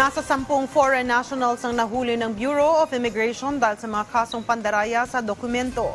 Nasa sampung foreign nationals ang nahuli ng Bureau of Immigration dahil sa mga kasong pandaraya sa dokumento.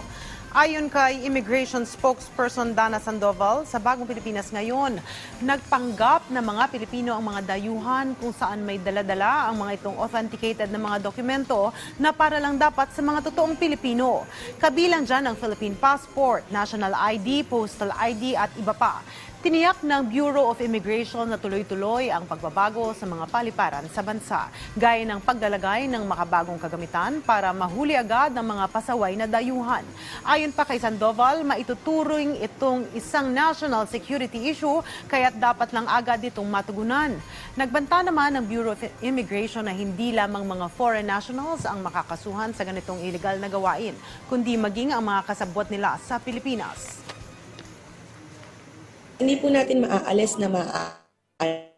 Ayon kay Immigration Spokesperson Dana Sandoval, sa Bagong Pilipinas ngayon, nagpanggap na mga Pilipino ang mga dayuhan kung saan may daladala ang mga itong authenticated na mga dokumento na para lang dapat sa mga totoong Pilipino. Kabilang dyan ang Philippine Passport, National ID, Postal ID at iba pa. Tiniyak ng Bureau of Immigration na tuloy-tuloy ang pagbabago sa mga paliparan sa bansa, gaya ng paglalagay ng makabagong kagamitan para mahuli agad ang mga pasaway na dayuhan. Ayon pa kay Sandoval, maituturing itong isang national security issue kaya't dapat lang agad itong matugunan. Nagbanta naman ng Bureau of Immigration na hindi lamang mga foreign nationals ang makakasuhan sa ganitong illegal na gawain, kundi maging ang mga kasabwat nila sa Pilipinas. Hindi po natin maaalis na maaari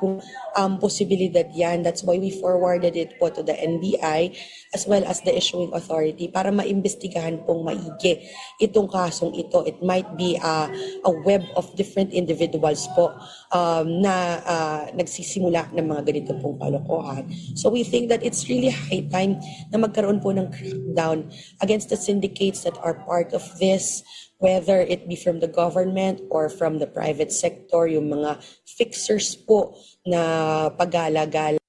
po um, posibilidad yan. That's why we forwarded it po to the NBI as well as the issuing authority para maimbestigahan pong maigi itong kasong ito. It might be a, a web of different individuals po um, na uh, nagsisimula ng mga ganito pong kalokohan. So we think that it's really high time na magkaroon po ng crackdown against the syndicates that are part of this whether it be from the government or from the private sector, yung mga fixers po na pag-alagala